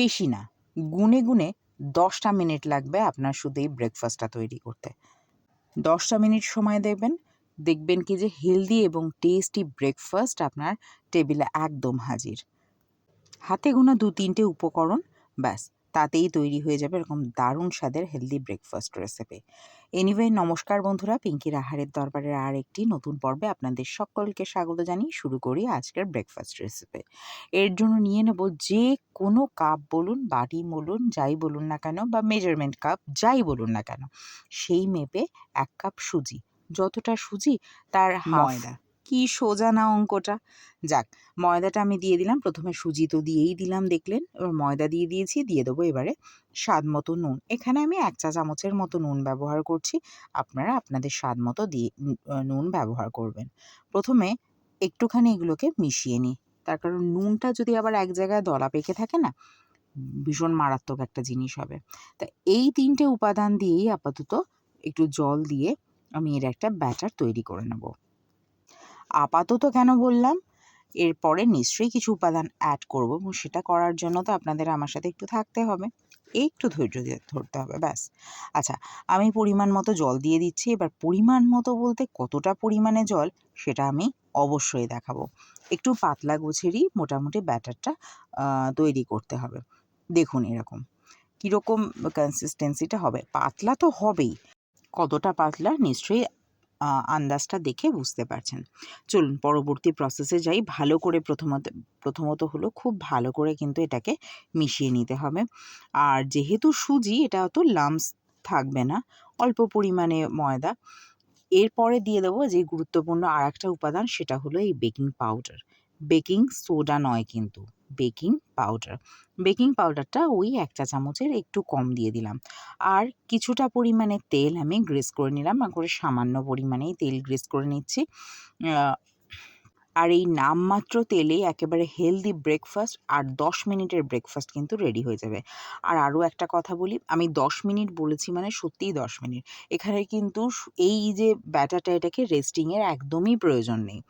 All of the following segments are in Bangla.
বেশি না। গুনে গুনে দশটা মিনিট লাগবে আপনার শুধু এই ব্রেকফাস্টটা তৈরি করতে। দশটা মিনিট সময় দেবেন। দেখবেন কি যে হেলদি এবং টেস্টি ব্রেকফাস্ট আপনার টেবিলে একদম হাজির। হাতে গোনা দু তিনটে উপকরণ, ব্যাস। তাতেই তৈরি হয়ে যাবে এরকম দারুণ স্বাদের হেলদি ব্রেকফাস্ট রেসিপি এনিওয়ে নমস্কার বন্ধুরা, পিঙ্কির আহারের দরবারের আর একটি নতুন পর্বে আপনাদের সকলকে স্বাগত জানিয়ে শুরু করি আজকের ব্রেকফাস্ট রেসিপি এর জন্য নিয়ে নেব যে কোনো কাপ বলুন, বাটি বলুন, যাই বলুন না কেন বা মেজারমেন্ট কাপ যাই বলুন না কেন, সেই মেপে এক কাপ সুজি, যতটা সুজি তার ময়দা। কি সোজা না অঙ্কটা? যাক, ময়দাটা আমি দিয়ে দিলাম। প্রথমে সুজি তো দিয়েই দিলাম, দেখলেন? এবার ময়দা দিয়ে দিয়েছি, দিয়ে দেবো এবারে স্বাদ মতো নুন। এখানে আমি এক চা চামচের মতো নুন ব্যবহার করছি। আপনারা আপনাদের স্বাদ মতো দিয়ে নুন ব্যবহার করবেন। প্রথমে একটুখানি এগুলোকে মিশিয়ে নিই। তার কারণ নুনটা যদি আবার এক জায়গায় দলা পেকে থাকে না, ভীষণ মারাত্মক একটা জিনিস হবে। তা এই তিনটে উপাদান দিয়েই আপাতত একটু জল দিয়ে আমি এর একটা ব্যাটার তৈরি করে নেব। আপাতত কেন বললাম? এরপরে নিশ্চয়ই কিছু উপাদান অ্যাড করব এবং সেটা করার জন্য তো আপনাদের আমার সাথে একটু থাকতে হবে। একটু ধৈর্য ধরতে হবে, ব্যাস। আচ্ছা আমি পরিমাণ মতো জল দিয়ে দিচ্ছি। এবার পরিমাণ মতো বলতে কতটা পরিমাণে জল সেটা আমি অবশ্যই দেখাবো। একটু পাতলা গোছেরই মোটামুটি ব্যাটারটা তৈরি করতে হবে। দেখুন এরকম। কীরকম কনসিস্টেন্সিটা হবে? পাতলা তো হবেই। কতটা পাতলা নিশ্চয়ই আন্দাজটা দেখে বুঝতে পারছেন। চলুন পরবর্তী প্রসেসে যাই। ভালো করে প্রথমত প্রথমত হলো খুব ভালো করে কিন্তু এটাকে মিশিয়ে নিতে হবে। আর যেহেতু সুজি, এটা অত লামস থাকবে না, অল্প পরিমাণে ময়দা। এরপরে দিয়ে দেবো যে গুরুত্বপূর্ণ আর একটা উপাদান, সেটা হলো এই বেকিং পাউডার বেকিং সোডা নয় কিন্তু বেকিং পাউডার বেকিং পাউডারটা ওই এক চা চামচের একটু কম দিয়ে দিলাম। আর কিছুটা পরিমাণে তেল আমি গ্রেস করে নিলাম। আর করে সামান্য পরিমাণেই তেল গ্রেস করে নিচ্ছি। আর এই নামমাত্র তেলেই একেবারে হেলদি ব্রেকফাস্ট আর দশ মিনিটের ব্রেকফাস্ট কিন্তু রেডি হয়ে যাবে। আর আরও একটা কথা বলি, আমি দশ মিনিট বলেছি মানে সত্যিই দশ মিনিট। এখানে কিন্তু এই যে ব্যাটাটা এটাকে রেস্টিংয়ের একদমই প্রয়োজন নেই।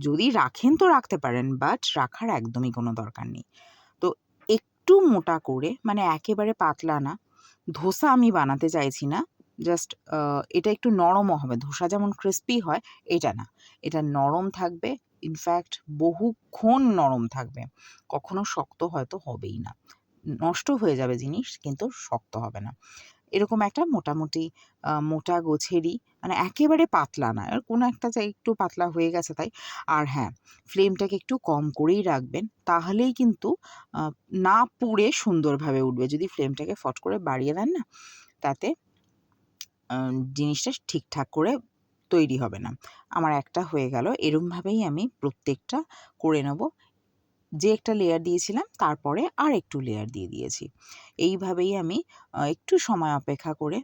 যদি রাখেন তো রাখতে পারেন বাট রাখার একদমই কোনো দরকার নেই। একটু মোটা করে মানে একেবারে পাতলা না, ধোসা আমি বানাতে চাইছি না। জাস্ট এটা একটু নরমও হবে। ধোসা যেমন ক্রিস্পি হয়, এটা না। এটা নরম থাকবে। ইনফ্যাক্ট বহুক্ষণ নরম থাকবে। কখনো শক্ত হয়তো হবেই না। নষ্ট হয়ে যাবে জিনিস, কিন্তু শক্ত হবে না। এরকম একটা মোটামুটি মোটা গোছেরই মানে একেবারে পাতলা না। আর কোনো একটা জায়গায় একটু পাতলা হয়ে গেছে তাই। আর হ্যাঁ ফ্লেমটাকে একটু কম করেই রাখবেন, তাহলেই কিন্তু না পুড়ে সুন্দরভাবে উঠবে। যদি ফ্লেমটাকে ফট করে বাড়িয়ে দেন না, তাতে জিনিসটা ঠিকঠাক করে তৈরি হবে না। আমার একটা হয়ে গেল, এরমভাবেই আমি প্রত্যেকটা করে নেব। যে একটা লেয়ার দিয়েছিলাম, তারপরে আর একটু লেয়ার দিয়ে দিয়েছি। এইভাবেই আমি একটু সময় অপেক্ষা করে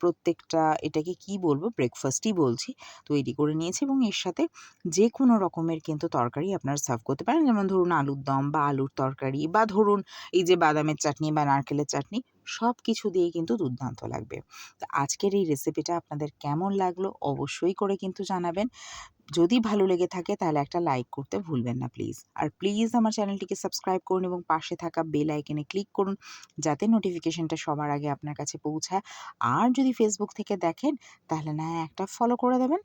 প্রত্যেকটা এটাকে কি বলব ব্রেকফাস্টই বলছি, তৈরি করে নিয়েছি এবং এর সাথে যে কোনো রকমের কিন্তু তরকারি আপনারা সার্ভ করতে পারেন। যেমন ধরুন আলুর দম বা আলুর তরকারি বা ধরুন এই যে বাদামের চাটনি বা নারকেলের চাটনি সব কিছু দিয়ে কিন্তু দুর্দান্ত লাগবে। তো আজকের এই রেসিপিটা আপনাদের কেমন লাগল অবশ্যই করে কিন্তু জানাবেন। যদি ভালো লেগে থাকে তাহলে একটা লাইক করতে ভুলবেন না প্লিজ আর প্লিজ আমার চ্যানেলটিকে সাবস্ক্রাইব করুন এবং পাশে থাকা বেল আইকনে ক্লিক করুন যাতে নোটিফিকেশনটা সবার আগে আপনার কাছে পৌঁছায়। আর যদি ফেসবুক থেকে দেখেন তাহলে না একটা ফলো করে দেবেন।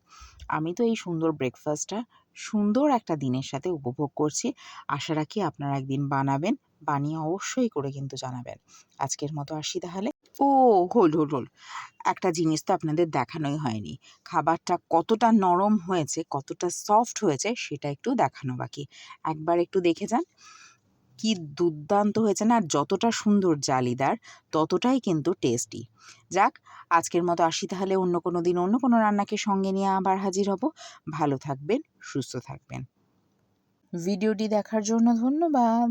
আমি তো এই সুন্দর ব্রেকফাস্টটা সুন্দর একটা দিনের সাথে উপভোগ করছি। আশা রাখি আপনারা একদিন বানাবেন বানিয়ে অবশ্যই করে কিন্তু জানাবেন। আজকের মতো আসি তাহলে। ও হোল হোল হোল। একটা জিনিস তো আপনাদের দেখানোই হয়নি। খাবারটা কতটা নরম হয়েছে কতটা সফট হয়েছে সেটা একটু দেখানো বাকি। একবার একটু দেখে যান। কি দুর্দান্ত হয়েছে না আর যতটা সুন্দর জালিদার ততটাই কিন্তু টেস্টি যাক আজকের মতো আসি তাহলে। অন্য কোনো দিন অন্য কোনো রান্নাকে সঙ্গে নিয়ে আবার হাজির হব। ভালো থাকবেন সুস্থ থাকবেন। ভিডিওটি দেখার জন্য ধন্যবাদ।